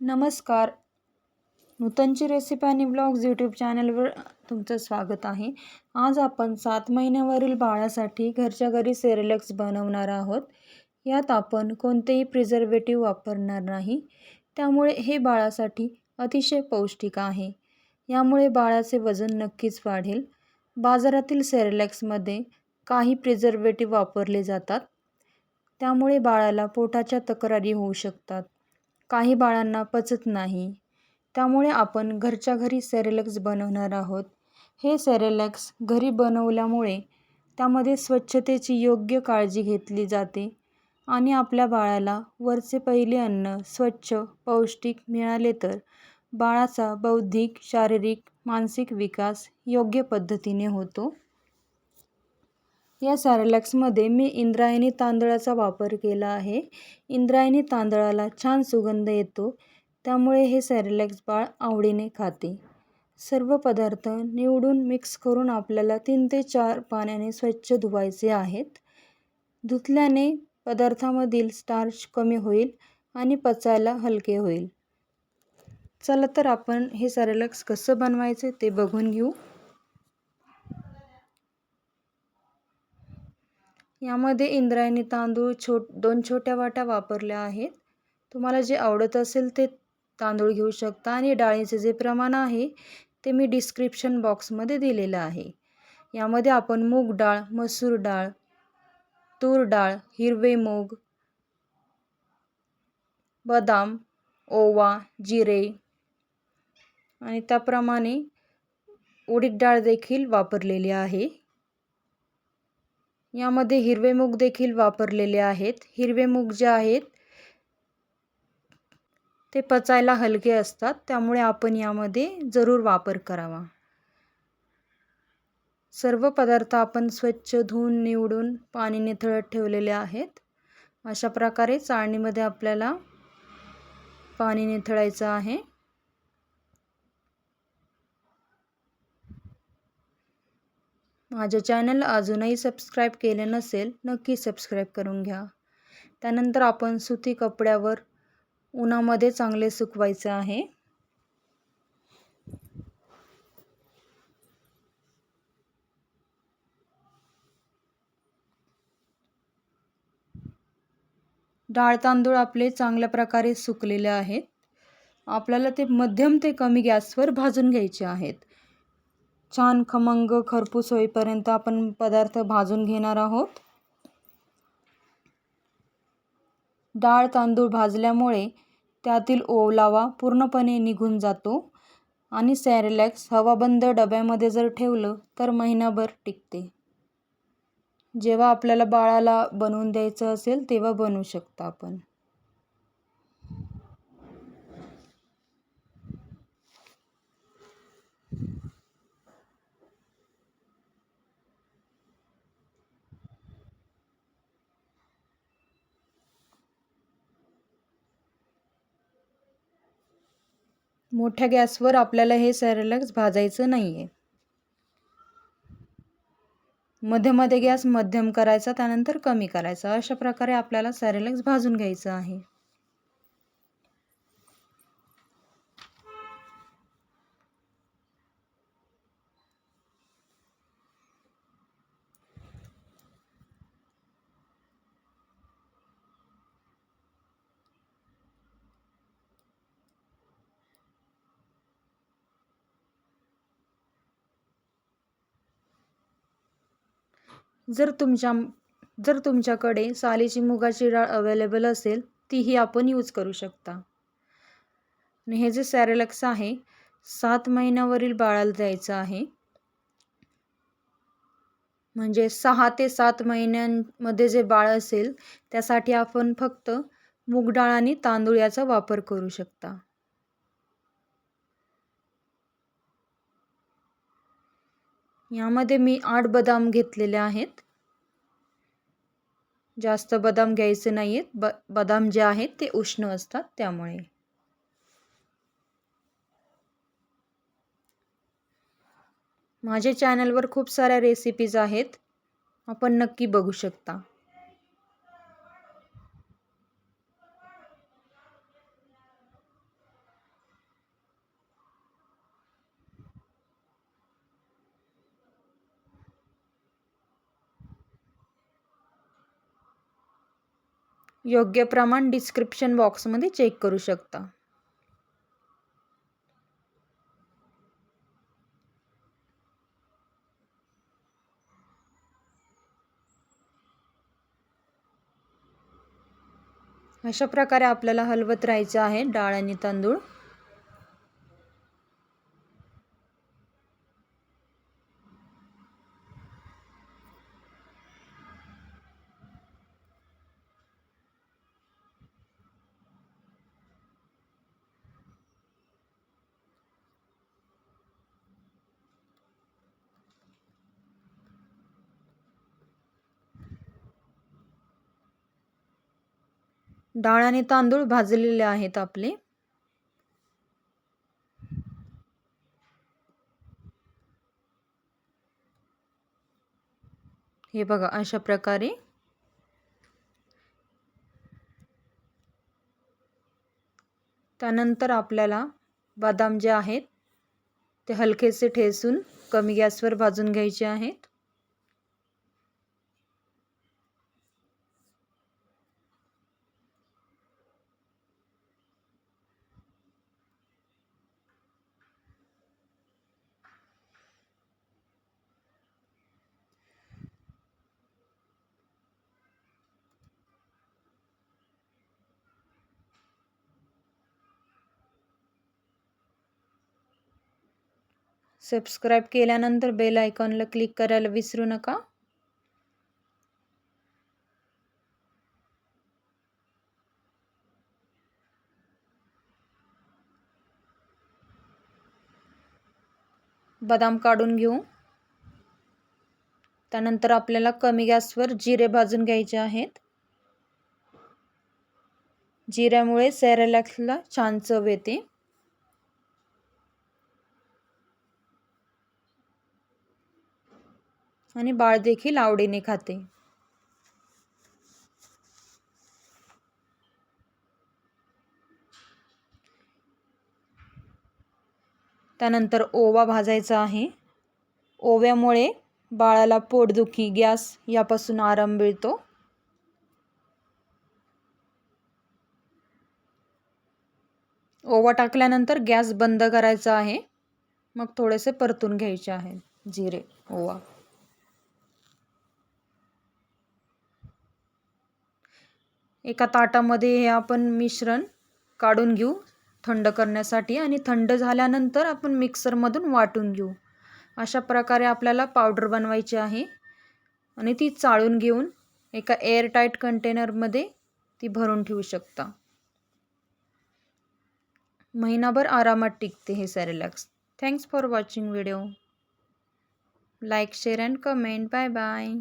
नमस्कार. नूतनची रेसिपी आणि ब्लॉग्स यूट्यूब चॅनलवर तुमचं स्वागत आहे. आज आपण सात महिन्यावरील बाळासाठी घरच्या घरी सेरेलॅक्स बनवणार आहोत. यात आपण कोणतेही प्रिझर्वेटिव्ह वापरणार नाही. त्यामुळे हे बाळासाठी अतिशय पौष्टिक आहे. यामुळे बाळाचे वजन नक्कीच वाढेल. बाजारातील सेरेलॅक्समध्ये काही प्रिझर्वेटिव्ह वापरले जातात. त्यामुळे बाळाला पोटाच्या तक्रारी होऊ शकतात. काही बाळांना पचत नाही. त्यामुळे आपण घरच्या घरी सेरेलॅक्स बनवणार आहोत. हे सेरेलॅक्स घरी बनवल्यामुळे त्यामध्ये स्वच्छतेची योग्य काळजी घेतली जाते आणि आपल्या बाळाला वरचे पहिले अन्न स्वच्छ पौष्टिक मिळाले तर बाळाचा बौद्धिक शारीरिक मानसिक विकास योग्य पद्धतीने होतो. या सॅरेलॅक्समध्ये मी इंद्रायणी तांदळाचा वापर केला आहे. इंद्रायणी तांदळाला छान सुगंध येतो त्यामुळे हे सॅरेलॅक्स बाळ आवडीने खाते. सर्व पदार्थ निवडून मिक्स करून आपल्याला तीन ते चार पाण्याने स्वच्छ धुवायचे आहेत. धुतल्याने पदार्थामधील स्टार्च कमी होईल आणि पचायला हलके होईल. चला तर आपण हे सॅरेलॅक्स कसं बनवायचे ते बघून घेऊ. यामध्ये इंद्रायणी तांदूळ छोट दोन छोट्या वाट्या वापरल्या आहेत. तुम्हाला जे आवडत असेल ते तांदूळ घेऊ शकता आणि डाळीचे जे प्रमाण आहे ते मी डिस्क्रिप्शन बॉक्समध्ये दिलेलं आहे. यामध्ये आपण मूग डाळ मसूर डाळ तूर डाळ हिरवे मूग बदाम ओवा जिरे आणि त्याप्रमाणे उडीद डाळ देखील वापरलेली आहे. यामध्ये हिरवे मूग देखील वापरलेले आहेत. हिरवे मूग जे आहेत ते पचायला हलके असतात. त्यामुळे आपण यामध्ये जरूर वापर करावा. सर्व पदार्थ आपण स्वच्छ धुवून निवडून पाणी निथळत ठेवलेले आहेत. अशा प्रकारे चाळणीमध्ये आपल्याला पाणी निथळायचं आहे. माझ्या चॅनल अजूनही सबस्क्राईब केले नसेल नक्की सबस्क्राईब करून घ्या. त्यानंतर आपण सुती कपड्यावर उन्हामध्ये चांगले सुकवायचे आहे. डाळ तांदूळ आपले चांगल्या प्रकारे सुकलेले आहेत. आपल्याला ते मध्यम ते कमी गॅसवर भाजून घ्यायचे आहेत. छान खमंग खरपूस होईपर्यंत आपण पदार्थ भाजून घेणार आहोत. डाळ तांदूळ भाजल्यामुळे त्यातील ओलावा पूर्णपणे निघून जातो आणि सॅरेलॅक्स हवाबंद डब्यामध्ये जर ठेवलं तर महिनाभर टिकते. जेव्हा आपल्याला बाळाला बनवून द्यायचं असेल तेव्हा बनवू शकता आपण. मोठ्या गॅसवर आपल्याला हे सॅरेलॅक्स भाजायचं नाही आहे मध्ये मध्ये गॅस मध्यम करायचा त्यानंतर कमी करायचा. अशा प्रकारे आपल्याला सॅरेलॅक्स भाजून घ्यायचं आहे. जर तुमच्या जर तुमच्याकडे सालीची मुगाची डाळ अवेलेबल असेल तीही आपण यूज करू शकता. आणि हे जे सॅरेलक्स आहे सात महिन्यावरील बाळाला द्यायचं आहे. म्हणजे सहा ते सात महिन्यांमध्ये जे बाळ असेल त्यासाठी आपण फक्त मूग डाळ आणि तांदूळ याचा वापर करू शकता. यामध्ये मी आठ बदाम घेतलेले आहेत. जास्त बदाम घ्यायचे नाही आहेत ब बदाम जे आहेत ते उष्ण असतात त्यामुळे. माझ्या चॅनलवर खूप साऱ्या रेसिपीज आहेत. आपण नक्की बघू शकता. योग्य प्रमाण डिस्क्रिप्शन बॉक्समध्ये चेक करू शकता. अशा प्रकारे आपल्याला हलवत राहायचं आहे डाळ आणि तांदूळ. डाळ आणि तांदूळ भाजलेले आहेत आपले. हे बघा अशा प्रकारे. त्यानंतर आपल्याला बदाम जे आहेत ते हलकेसे ठेसून कमी गॅसवर भाजून घ्यायचे आहेत. सबस्क्राईब केल्यानंतर बेल आयकॉनला क्लिक करायला विसरू नका. बदाम काढून घेऊ. त्यानंतर आपल्याला कमी गॅसवर जिरे भाजून घ्यायचे आहेत. जिऱ्यामुळे सॅरेलॅक्सला छान चव येते. आणि बाळ देखील आवडीने खाते. त्यानंतर ओवा भाजायचा आहे. ओव्यामुळे बाळाला पोटदुखी गॅस यापासून आराम मिळतो. ओवा टाकल्यानंतर गॅस बंद करायचा आहे. मग थोडेसे परतून घ्यायचे आहे जिरे ओवा. एका ताटामध्ये हे आपण मिश्रण काढून घेऊ थंड करण्यासाठी आणि थंड झाल्यानंतर आपण मिक्सरमधून वाटून घेऊ. अशा प्रकारे आपल्याला पावडर बनवायची आहे आणि ती चाळून घेऊन एका एअरटाईट कंटेनरमध्ये ती भरून ठेवू शकता. महिनाभर आरामात टिकते हे सॅरेलॅक्स. Thanks for watching video. Like share and comment. Bye bye.